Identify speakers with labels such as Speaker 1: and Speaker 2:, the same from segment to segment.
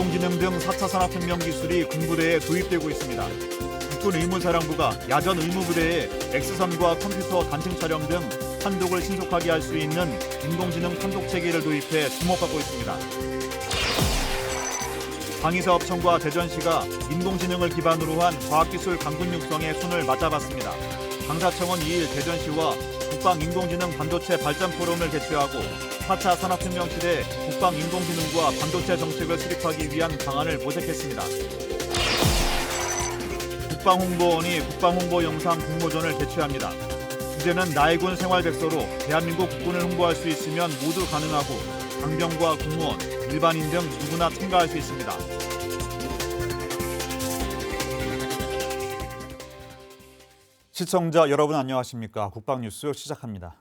Speaker 1: 인공지능 등 4차 산업혁명 기술이 군부대에 도입되고 있습니다. 육군 의무사령부가 야전 의무부대에 X선과 컴퓨터 단층 촬영 등 판독을 신속하게 할 수 있는 인공지능 판독 체계를 도입해 주목받고 있습니다. 방위사업청과 대전시가 인공지능을 기반으로 한 과학기술 강군 육성에 손을 맞잡았습니다. 방사청은 2일 대전시와 국방인공지능 반도체 발전 포럼을 개최하고 4차 산업혁명 시대 국방인공지능과 반도체 정책을 수립하기 위한 방안을 모색했습니다. 국방홍보원이 국방홍보 영상 공모전을 개최합니다. 주제는 나의 군 생활 백서로 대한민국 국군을 홍보할 수 있으면 모두 가능하고 강병과 공무원, 일반인 등 누구나 참가할 수 있습니다. 시청자 여러분 안녕하십니까? 국방뉴스 시작합니다.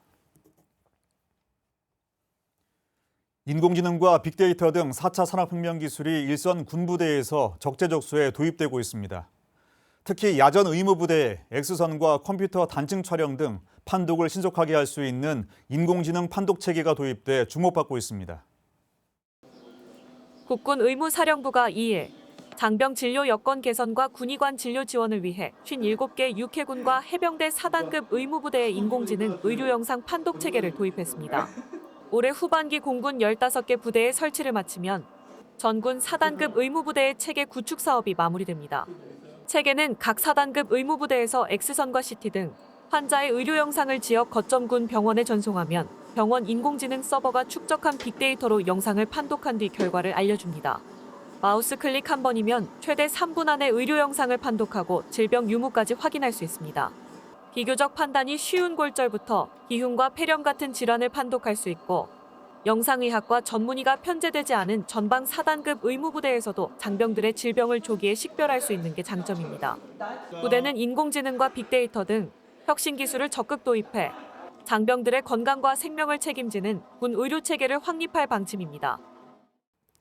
Speaker 1: 인공지능과 빅데이터 등 4차 산업혁명 기술이 일선 군부대에서 적재적소에 도입되고 있습니다. 특히 야전 의무부대에 X선과 컴퓨터 단층 촬영 등 판독을 신속하게 할 수 있는 인공지능 판독 체계가 도입돼 주목받고 있습니다.
Speaker 2: 국군 의무사령부가 2일 장병 진료 여건 개선과 군의관 진료 지원을 위해 57개 육해군과 해병대 4단급 의무부대의 인공지능 의료 영상 판독 체계를 도입했습니다. 올해 후반기 공군 15개 부대의 설치를 마치면 전군 4단급 의무부대의 체계 구축 사업이 마무리됩니다. 체계는 각 4단급 의무부대에서 X선과 CT 등 환자의 의료 영상을 지역 거점군 병원에 전송하면 병원 인공지능 서버가 축적한 빅데이터로 영상을 판독한 뒤 결과를 알려줍니다. 마우스 클릭 한 번이면 최대 3분 안에 의료 영상을 판독하고 질병 유무까지 확인할 수 있습니다. 비교적 판단이 쉬운 골절부터 기흉과 폐렴 같은 질환을 판독할 수 있고 영상의학과 전문의가 편제되지 않은 전방 4단급 의무부대에서도 장병들의 질병을 조기에 식별할 수 있는 게 장점입니다. 부대는 인공지능과 빅데이터 등 혁신 기술을 적극 도입해 장병들의 건강과 생명을 책임지는 군 의료 체계를 확립할 방침입니다.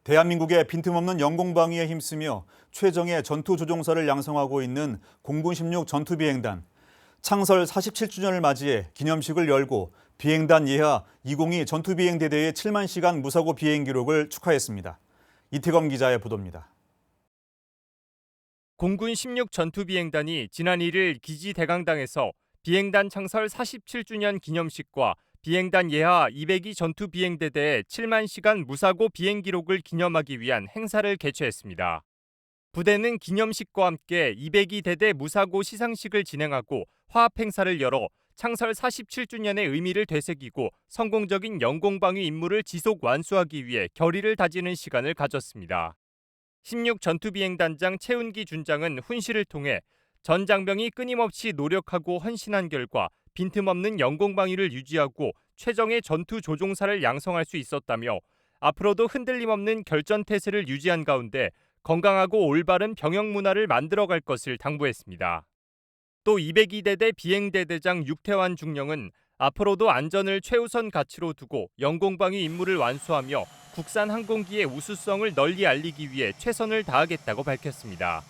Speaker 1: 대한민국의 빈틈없는 영공방위에 힘쓰며 최정예 전투조종사를 양성하고 있는 공군 16 전투비행단. 창설 47주년을 맞이해 기념식을 열고 비행단 예하 202 전투비행대대의 7만 시간 무사고 비행 기록을 축하했습니다. 이태검 기자의 보도입니다.
Speaker 3: 공군 16 전투비행단이 지난 1일 기지 대강당에서 비행단 창설 47주년 기념식과 비행단 예하 202 전투 비행대대의 7만 시간 무사고 비행 기록을 기념하기 위한 행사를 개최했습니다. 부대는 기념식과 함께 202 대대 무사고 시상식을 진행하고 화합 행사를 열어 창설 47주년의 의미를 되새기고 성공적인 영공방위 임무를 지속 완수하기 위해 결의를 다지는 시간을 가졌습니다. 16 전투비행단장 최운기 준장은 훈시를 통해 전 장병이 끊임없이 노력하고 헌신한 결과 빈틈없는 영공방위를 유지하고 최정의 전투 조종사를 양성할 수 있었다며 앞으로도 흔들림 없는 결전 태세를 유지한 가운데 건강하고 올바른 병영 문화를 만들어갈 것을 당부했습니다. 또 202대대 비행대대장 육태환 중령은 앞으로도 안전을 최우선 가치로 두고 영공방위 임무를 완수하며 국산 항공기의 우수성을 널리 알리기 위해 최선을 다하겠다고 밝혔습니다.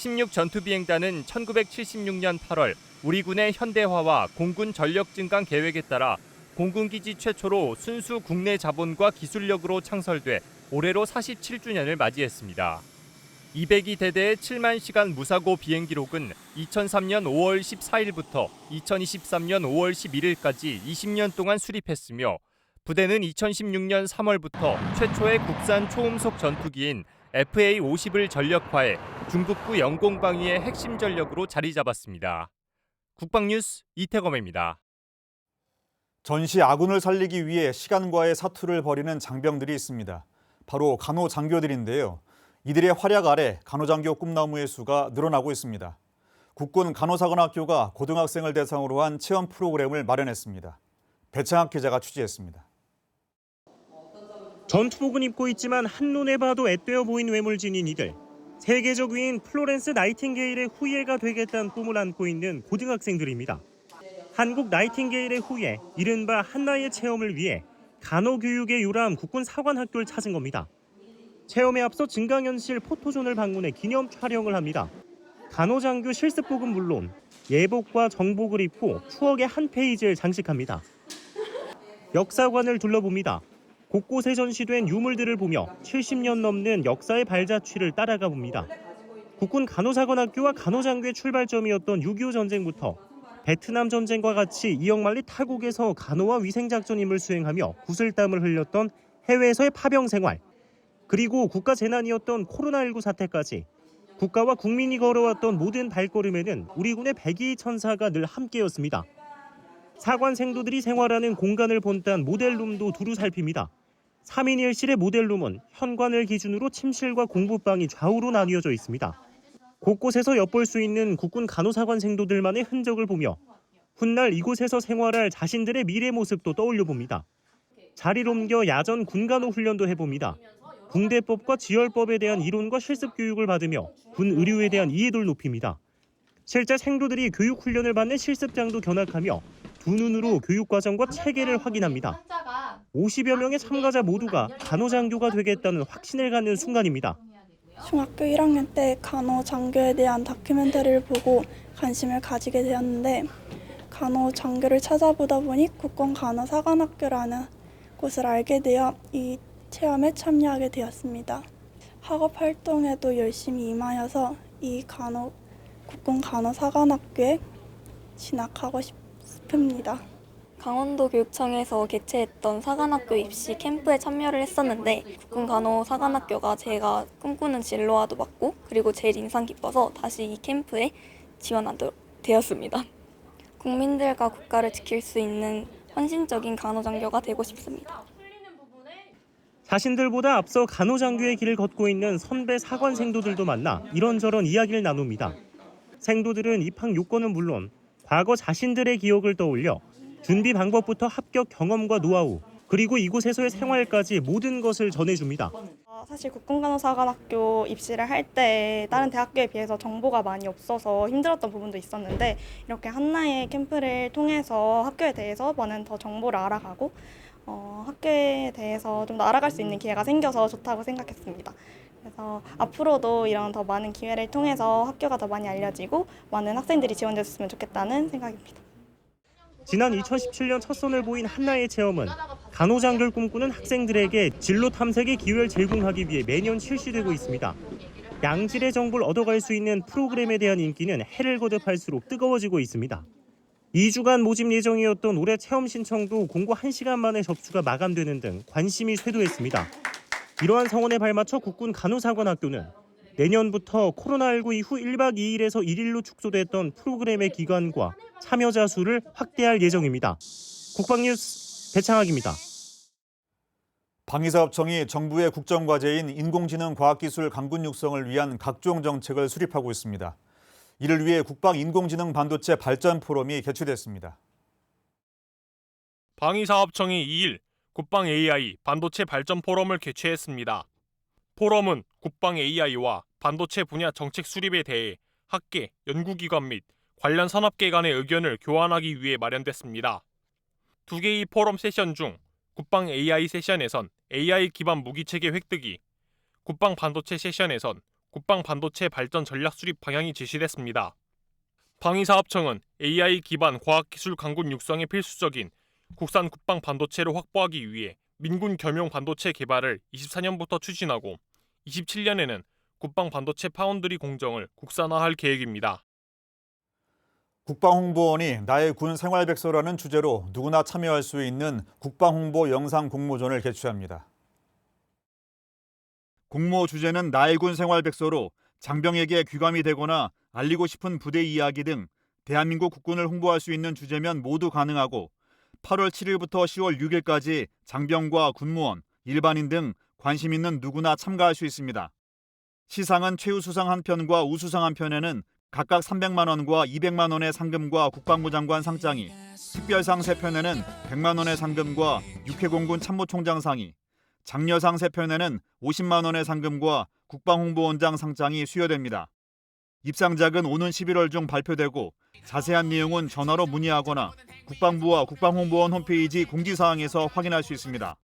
Speaker 3: 16 전투비행단은 1976년 8월 우리 군의 현대화와 공군 전력 증강 계획에 따라 공군기지 최초로 순수 국내 자본과 기술력으로 창설돼 올해로 47주년을 맞이했습니다. 202 대대의 7만 시간 무사고 비행 기록은 2003년 5월 14일부터 2023년 5월 11일까지 20년 동안 수립했으며 부대는 2016년 3월부터 최초의 국산 초음속 전투기인 FA-50을 전력화해 중북부 영공방위의 핵심 전력으로 자리 잡았습니다. 국방뉴스 이태검입니다.
Speaker 1: 전시 아군을 살리기 위해 시간과의 사투를 벌이는 장병들이 있습니다. 바로 간호장교들인데요. 이들의 활약 아래 간호장교 꿈나무의 수가 늘어나고 있습니다. 국군 간호사관학교가 고등학생을 대상으로 한 체험 프로그램을 마련했습니다. 배창학 기자가 취재했습니다.
Speaker 4: 전투복은 입고 있지만 한눈에 봐도 앳되어 보인 지닌 이들. 세계적 위인 플로렌스 나이팅게일의 후예가 되겠다는 꿈을 안고 있는 고등학생들입니다. 한국 나이팅게일의 후예, 이른바 한나의 체험을 위해 간호교육의 요람 국군 사관학교를 찾은 겁니다. 체험에 앞서 증강현실 포토존을 방문해 기념 촬영을 합니다. 간호장교 실습복은 물론 예복과 정복을 입고 추억의 한 페이지를 장식합니다. 역사관을 둘러봅니다. 곳곳에 전시된 유물들을 보며 70년 넘는 역사의 발자취를 따라가 봅니다. 국군 간호사관학교와 간호장교의 출발점이었던 6.25 전쟁부터 베트남 전쟁과 같이 이역만리 타국에서 간호와 위생작전 임을 수행하며 구슬땀을 흘렸던 해외에서의 파병 생활, 그리고 국가 재난이었던 코로나19 사태까지 국가와 국민이 걸어왔던 모든 발걸음에는 우리 군의 백이 천사가 늘 함께였습니다. 사관 생도들이 생활하는 공간을 본딴 모델룸도 두루 살핍니다. 3인 1실의 모델룸은 현관을 기준으로 침실과 공부방이 좌우로 나뉘어져 있습니다. 곳곳에서 엿볼 수 있는 국군 간호사관 생도들만의 흔적을 보며 훗날 이곳에서 생활할 자신들의 미래 모습도 떠올려 봅니다. 자리를 옮겨 야전 군간호 훈련도 해봅니다. 군대법과 지열법에 대한 이론과 실습 교육을 받으며 군 의료에 대한 이해도를 높입니다. 실제 생도들이 교육 훈련을 받는 실습장도 견학하며 두 눈으로 교육 과정과 체계를 확인합니다. 50여 명의 참가자 모두가 간호장교가 되겠다는 확신을 갖는 순간입니다.
Speaker 5: 중학교 1학년 때 간호 장교에 대한 다큐멘터리를 보고 관심을 가지게 되었는데 간호 장교를 찾아보다 보니 국군 간호 사관학교라는 곳을 알게 되어 이 체험에 참여하게 되었습니다. 학업 활동에도 열심히 임하여서 이 간호 국군 간호 사관학교에 진학하고 싶습니다.
Speaker 6: 강원도 교육청에서 개최했던 사관학교 입시 캠프에 참여를 했었는데 국군 간호 사관학교가 제가 꿈꾸는 진로와도 맞고 그리고 제일 인상 깊어서 다시 이 캠프에 지원하도록 되었습니다. 국민들과 국가를 지킬 수 있는 헌신적인 간호장교가 되고 싶습니다.
Speaker 4: 자신들보다 앞서 간호장교의 길을 걷고 있는 선배 사관 생도들도 만나 이런저런 이야기를 나눕니다. 생도들은 입학 요건은 물론 과거 자신들의 기억을 떠올려 준비 방법부터 합격 경험과 노하우 그리고 이곳에서의 생활까지 모든 것을 전해줍니다.
Speaker 7: 어, 사실 국군간호사관학교 입시를 할 때 다른 대학교에 비해서 정보가 많이 없어서 힘들었던 부분도 있었는데 이렇게 한나의 캠프를 통해서 학교에 대해서 많은 더 정보를 알아가고 어, 학교에 대해서 좀 더 알아갈 수 있는 기회가 생겨서 좋다고 생각했습니다. 그래서 앞으로도 이런 더 많은 기회를 통해서 학교가 더 많이 알려지고 많은 학생들이 지원됐으면 좋겠다는 생각입니다.
Speaker 4: 지난 2017년 첫 선을 보인 한나의 체험은 간호장교를 꿈꾸는 학생들에게 진로 탐색의 기회를 제공하기 위해 매년 실시되고 있습니다. 양질의 정보를 얻어갈 수 있는 프로그램에 대한 인기는 해를 거듭할수록 뜨거워지고 있습니다. 2주간 모집 예정이었던 올해 체험 신청도 공고 1시간 만에 접수가 마감되는 등 관심이 쇄도했습니다. 이러한 성원에 발맞춰 국군 간호사관학교는 내년부터 코로나19 이후 1박 2일에서 1일로 축소됐던 프로그램의 기간과 참여자 수를 확대할 예정입니다. 국방뉴스 배창학입니다.
Speaker 1: 방위사업청이 정부의 국정과제인 인공지능 과학기술 강군 육성을 위한 각종 정책을 수립하고 있습니다. 이를 위해 국방 인공지능 반도체 발전 포럼이 개최됐습니다.
Speaker 8: 방위사업청이 2일 국방 AI 반도체 발전 포럼을 개최했습니다. 포럼은 국방 AI와 반도체 분야 정책 수립에 대해 학계, 연구기관 및 관련 산업계 간의 의견을 교환하기 위해 마련됐습니다. 두 개의 포럼 세션 중 국방 AI 세션에선 AI 기반 무기체계 획득이, 국방 반도체 세션에선 국방 반도체 발전 전략 수립 방향이 제시됐습니다. 방위사업청은 AI 기반 과학기술 강군 육성에 필수적인 국산 국방 반도체를 확보하기 위해 민군 겸용 반도체 개발을 24년부터 추진하고 27년에는 국방 반도체 파운드리 공정을 국산화할 계획입니다.
Speaker 1: 국방홍보원이 나의 군 생활백서라는 주제로 누구나 참여할 수 있는 국방홍보 영상 공모전을 개최합니다. 공모 주제는 나의 군 생활백서로 장병에게 귀감이 되거나 알리고 싶은 부대 이야기 등 대한민국 국군을 홍보할 수 있는 주제면 모두 가능하고 8월 7일부터 10월 6일까지 장병과 군무원, 일반인 등 관심 있는 누구나 참가할 수 있습니다. 시상은 최우수상 한 편과 우수상 한 편에는 각각 300만 원과 200만 원의 상금과 국방부 장관 상장이, 특별상 3편에는 100만 원의 상금과 육해공군 참모총장 상이, 장려상 3편에는 50만 원의 상금과 국방홍보원장 상장이 수여됩니다. 입상작은 오는 11월 중 발표되고 자세한 내용은 전화로 문의하거나 국방부와 국방홍보원 홈페이지 공지사항에서 확인할 수 있습니다.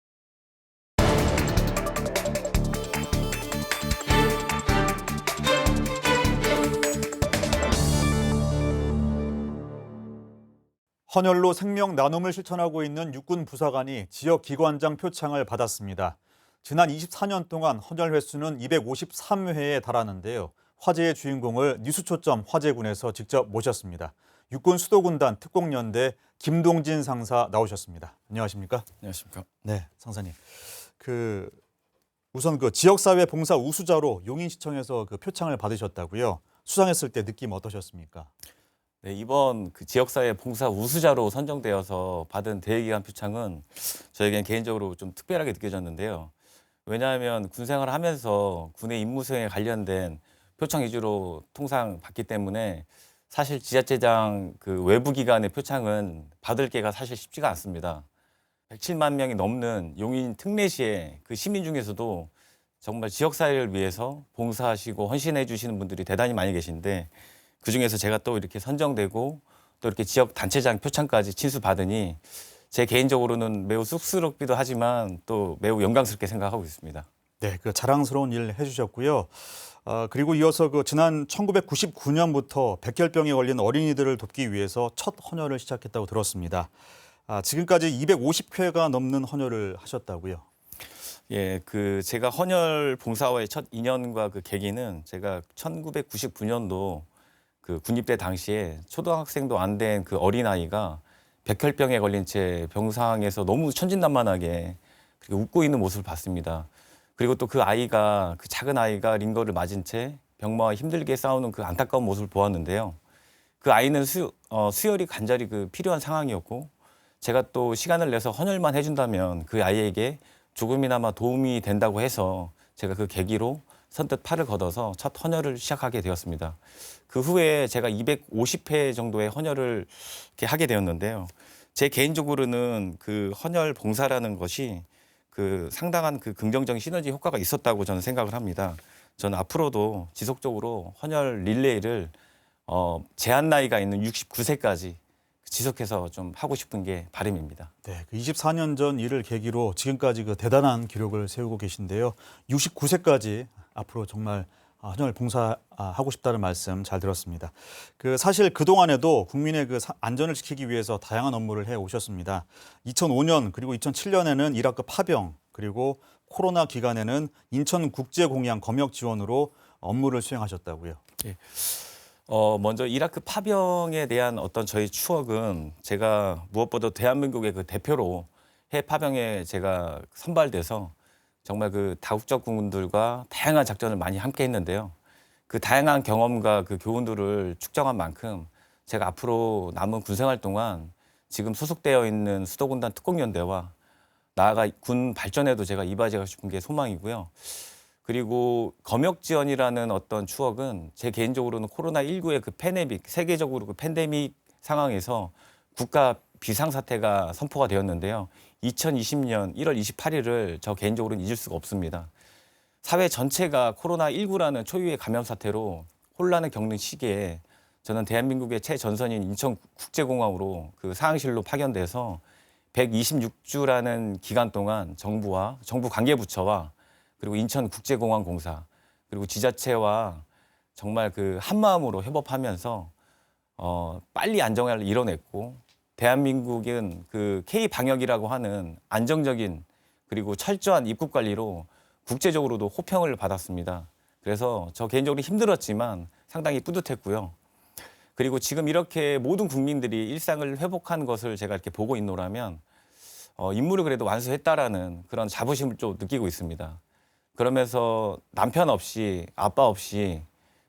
Speaker 1: 헌혈로 생명 나눔을 실천하고 있는 육군 부사관이 지역 기관장 표창을 받았습니다. 지난 24년 동안 헌혈 횟수는 253회에 달하는데요. 화제의 주인공을 뉴스초점 화제군에서 직접 모셨습니다. 육군 수도군단 특공연대 김동진 상사 나오셨습니다. 안녕하십니까?
Speaker 9: 안녕하십니까.
Speaker 1: 네, 상사님. 그 우선 그 지역사회 봉사 우수자로 용인시청에서 그 표창을 받으셨다고요. 수상했을 때 느낌 어떠셨습니까?
Speaker 9: 네, 이번 그 지역사회 봉사 우수자로 선정되어서 받은 대회기관 표창은 저에겐 개인적으로 좀 특별하게 느껴졌는데요. 왜냐하면 군 생활을 하면서 군의 임무 수행에 관련된 표창 위주로 통상 받기 때문에 사실 지자체장 그 외부 기관의 표창은 받을 게가 사실 쉽지가 않습니다. 107만 명이 넘는 용인 특례시의 그 시민 중에서도 정말 지역 사회를 위해서 봉사하시고 헌신해 주시는 분들이 대단히 많이 계신데 그 중에서 제가 또 이렇게 선정되고 또 이렇게 지역 단체장 표창까지 친수 받으니 제 개인적으로는 매우 쑥스럽기도 하지만 또 매우 영광스럽게 생각하고 있습니다.
Speaker 1: 네, 그 자랑스러운 일 해주셨고요. 어, 그리고 이어서 그 지난 1999년부터 백혈병에 걸린 어린이들을 돕기 위해서 첫 헌혈을 시작했다고 들었습니다. 아, 지금까지 250회가 넘는 헌혈을 하셨다고요.
Speaker 9: 예, 그 제가 헌혈 봉사와의 첫 인연과 그 계기는 제가 1999년도 그 군입대 당시에 초등학생도 안 된 그 어린 아이가 백혈병에 걸린 채 병상에서 너무 천진난만하게 그렇게 웃고 있는 모습을 봤습니다. 그리고 또 그 아이가 그 작은 아이가 링거를 맞은 채 병마와 힘들게 싸우는 그 안타까운 모습을 보았는데요. 그 아이는 수, 어, 수혈이 간절히 그 필요한 상황이었고 제가 또 시간을 내서 헌혈만 해준다면 그 아이에게 조금이나마 도움이 된다고 해서 제가 그 계기로 선뜻 팔을 걷어서 첫 헌혈을 시작하게 되었습니다. 그 후에 제가 250회 정도의 헌혈을 이렇게 하게 되었는데요. 제 개인적으로는 그 헌혈 봉사라는 것이 그 상당한 그 긍정적인 시너지 효과가 있었다고 저는 생각을 합니다. 저는 앞으로도 지속적으로 헌혈 릴레이를 어, 제한 나이가 있는 69세까지 지속해서 좀 하고 싶은 게 바람입니다.
Speaker 1: 네, 그 24년 전 일을 계기로 지금까지 그 대단한 기록을 세우고 계신데요. 69세까지 앞으로 정말 아, 헌혈 봉사하고 싶다는 말씀 잘 들었습니다. 그 사실 그 동안에도 국민의 그 사- 안전을 지키기 위해서 다양한 업무를 해 오셨습니다. 2005년 그리고 2007년에는 이라크 파병 그리고 코로나 기간에는 인천 국제 공양 검역 지원으로 업무를 수행하셨다고요.
Speaker 9: 어, 먼저 이라크 파병에 대한 어떤 저희 추억은 제가 무엇보다 대한민국의 그 대표로 해외 파병에 제가 선발돼서 정말 그 다국적 군들과 다양한 작전을 많이 함께 했는데요. 그 다양한 경험과 그 교훈들을 축적한 만큼 제가 앞으로 남은 군 생활 동안 지금 소속되어 있는 수도군단 특공연대와 나아가 군 발전에도 제가 이바지하고 싶은 게 소망이고요. 그리고 검역 지원이라는 어떤 추억은 제 개인적으로는 코로나 19의 그 팬데믹 세계적으로 그 팬데믹 상황에서 국가 비상 사태가 선포가 되었는데요. 2020년 1월 28일을 저 개인적으로는 잊을 수가 없습니다. 사회 전체가 코로나 19라는 초유의 감염 사태로 혼란을 겪는 시기에 저는 대한민국의 최전선인 인천국제공항으로 그 상황실로 파견돼서 126주라는 기간 동안 정부와 정부 관계부처와 그리고 인천국제공항공사 그리고 지자체와 정말 그 한마음으로 협업하면서 어, 빨리 안정화를 이뤄냈고 대한민국은 그 K 방역이라고 하는 안정적인 그리고 철저한 입국 관리로 국제적으로도 호평을 받았습니다. 그래서 저 개인적으로 힘들었지만 상당히 뿌듯했고요. 그리고 지금 이렇게 모든 국민들이 일상을 회복한 것을 제가 이렇게 보고 있노라면 어, 임무를 그래도 완수했다라는 그런 자부심을 좀 느끼고 있습니다. 그러면서 남편 없이 아빠 없이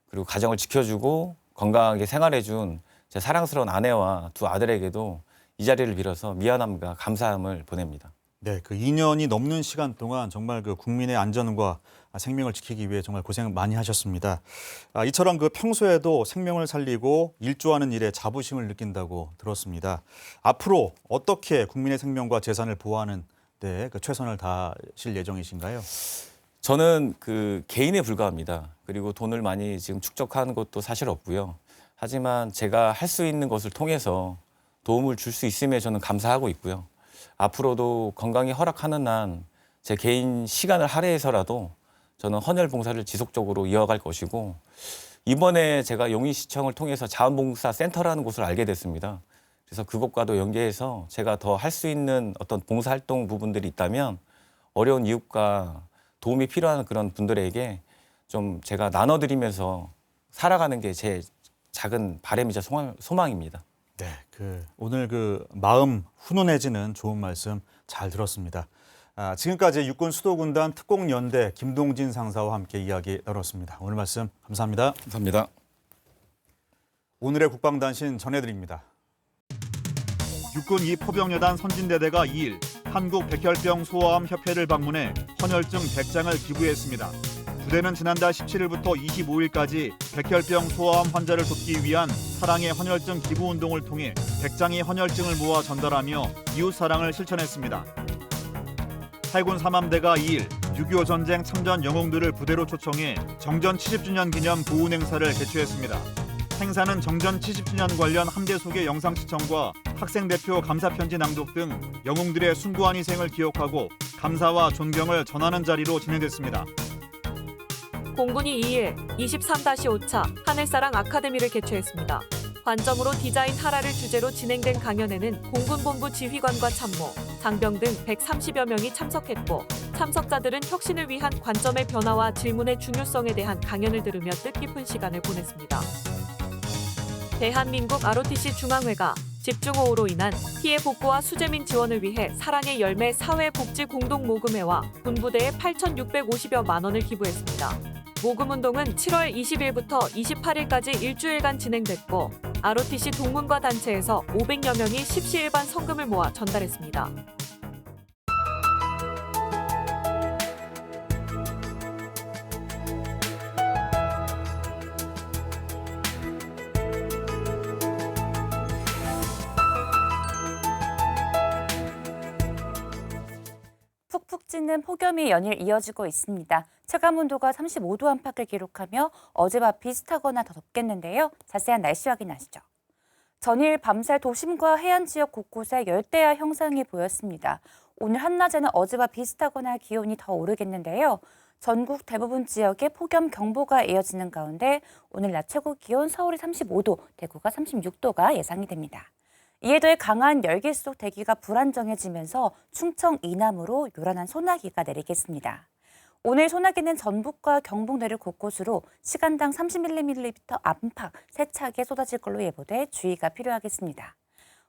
Speaker 9: 그리고 가정을 지켜주고 건강하게 생활해준 제 사랑스러운 아내와 두 아들에게도 이 자리를 빌어서 미안함과 감사함을 보냅니다.
Speaker 1: 네, 그 2년이 넘는 시간 동안 정말 그 국민의 안전과 생명을 지키기 위해 정말 고생 많이 하셨습니다. 아, 이처럼 그 평소에도 생명을 살리고 일조하는 일에 자부심을 느낀다고 들었습니다. 앞으로 어떻게 국민의 생명과 재산을 보호하는 데 그 최선을 다하실 예정이신가요?
Speaker 9: 저는 그 개인에 불과합니다. 그리고 돈을 많이 지금 축적하는 것도 사실 없고요. 하지만 제가 할 수 있는 것을 통해서 도움을 줄 수 있음에 저는 감사하고 있고요. 앞으로도 건강이 허락하는 한 제 개인 시간을 할애해서라도 저는 헌혈 봉사를 지속적으로 이어갈 것이고 이번에 제가 용인시청을 통해서 자원봉사 센터라는 곳을 알게 됐습니다. 그래서 그것과도 연계해서 제가 더 할 수 있는 어떤 봉사활동 부분들이 있다면 어려운 이웃과 도움이 필요한 그런 분들에게 좀 제가 나눠드리면서 살아가는 게 제 작은 바람이자 소망, 소망 입니다.
Speaker 1: 네, 그 오늘 그 마음 훈훈해지는 좋은 말씀 잘 들었습니다. 아, 지금까지 육군 수도군단 특공연대 김동진 상사와 함께 이야기 나눴습니다. 오늘 말씀 감사합니다.
Speaker 9: 감사합니다.
Speaker 1: 오늘의 국방단신 전해드립니다. 육군 이포병여단 선진대대가 2일 한국 백혈병 소아암 협회를 방문해 헌혈증 100장을 기부했습니다. 부대는 지난달 17일부터 25일까지 백혈병 소아암 환자를 돕기 위한 사랑의 헌혈증 기부 운동을 통해 100장의 헌혈증을 모아 전달하며 이웃 사랑을 실천했습니다. 해군 3함대가 2일 6.25 전쟁 참전 영웅들을 부대로 초청해 정전 70주년 기념 보훈 행사를 개최했습니다. 행사는 정전 70주년 관련 함대 소개 영상 시청과 학생 대표 감사 편지 낭독 등 영웅들의 숭고한 희생을 기억하고 감사와 존경을 전하는 자리로 진행됐습니다.
Speaker 2: 공군이 2일 23-5차 하늘사랑 아카데미를 개최했습니다. 관점으로 디자인 하라를 주제로 진행된 강연에는 공군본부 지휘관과 참모, 장병 등 130여 명이 참석했고 참석자들은 혁신을 위한 관점의 변화와 질문의 중요성에 대한 강연을 들으며 뜻깊은 시간을 보냈습니다. 대한민국 ROTC 중앙회가 집중호우로 인한 피해 복구와 수재민 지원을 위해 사랑의 열매 사회복지 공동모금회와 군부대에 8,650여 만 원을 기부했습니다. 모금 운동은 7월 20일부터 28일까지 일주일간 진행됐고 ROTC 동문과 단체에서 500여 명이 십시일반 성금을 모아 전달했습니다.
Speaker 10: 폭염이 연일 이어지고 있습니다. 체감 온도가 35도 안팎을 기록하며 어제와 비슷하거나 더 덥겠는데요. 자세한 날씨 확인하시죠. 전일 밤새 도심과 해안 지역 곳곳에 열대야 형상이 보였습니다. 오늘 한낮에는 어제와 비슷하거나 기온이 더 오르겠는데요. 전국 대부분 지역에 폭염 경보가 이어지는 가운데 오늘 낮 최고 기온 서울이 35도, 대구가 36도가 예상이 됩니다. 이에 더해 강한 열기 속 대기가 불안정해지면서 충청 이남으로 요란한 소나기가 내리겠습니다. 오늘 소나기는 전북과 경북 내륙 곳곳으로 시간당 30mm 안팎 세차게 쏟아질 걸로 예보돼 주의가 필요하겠습니다.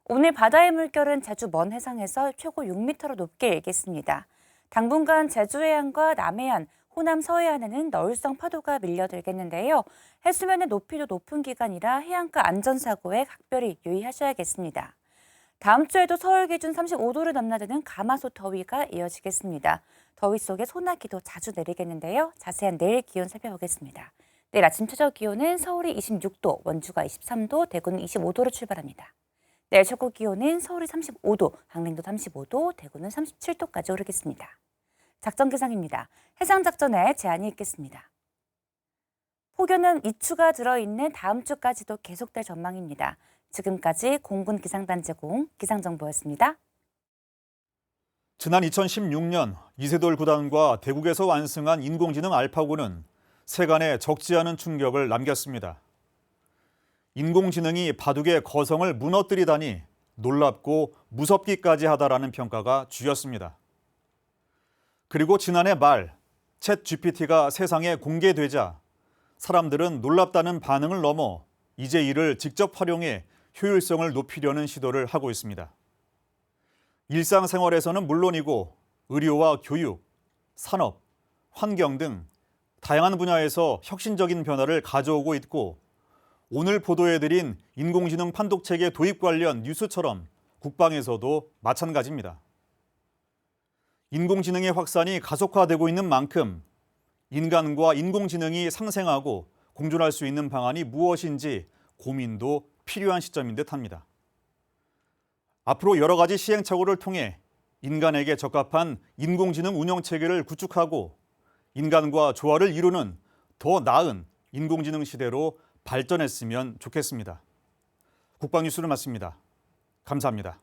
Speaker 10: 오늘 바다의 물결은 제주 먼 해상에서 최고 6m로 높게 일겠습니다. 당분간 제주 해안과 남해안, 호남 서해안에는 너울성 파도가 밀려들겠는데요. 해수면의 높이도 높은 기간이라 해안가 안전사고에 각별히 유의하셔야겠습니다. 다음 주에도 서울 기준 35도를 넘나드는 가마솥 더위가 이어지겠습니다. 더위 속에 소나기도 자주 내리겠는데요. 자세한 내일 기온 살펴보겠습니다. 내일 아침 최저 기온은 서울이 26도, 원주가 23도, 대구는 25도로 출발합니다. 내일 최고 기온은 서울이 35도, 강릉도 35도, 대구는 37도까지 오르겠습니다. 작전 기상입니다. 해상 작전에 제한이 있겠습니다. 폭염은 이추가 들어있는 다음 주까지도 계속될 전망입니다. 지금까지 공군 기상단 제공 기상정보였습니다.
Speaker 1: 지난 2016년 이세돌 구단과 대국에서 완승한 인공지능 알파고는 세간에 적지 않은 충격을 남겼습니다. 인공지능이 바둑의 거성을 무너뜨리다니 놀랍고 무섭기까지 하다라는 평가가 주였습니다. 그리고 지난해 말, 챗 GPT가 세상에 공개되자 사람들은 놀랍다는 반응을 넘어 이제 이를 직접 활용해 효율성을 높이려는 시도를 하고 있습니다. 일상생활에서는 물론이고 의료와 교육, 산업, 환경 등 다양한 분야에서 혁신적인 변화를 가져오고 있고 오늘 보도해드린 인공지능 판독체계 도입 관련 뉴스처럼 국방에서도 마찬가지입니다. 인공지능의 확산이 가속화되고 있는 만큼 인간과 인공지능이 상생하고 공존할 수 있는 방안이 무엇인지 고민도 필요한 시점인 듯 합니다. 앞으로 여러 가지 시행착오를 통해 인간에게 적합한 인공지능 운영 체계를 구축하고 인간과 조화를 이루는 더 나은 인공지능 시대로 발전했으면 좋겠습니다. 국방뉴스를 마칩니다. 감사합니다.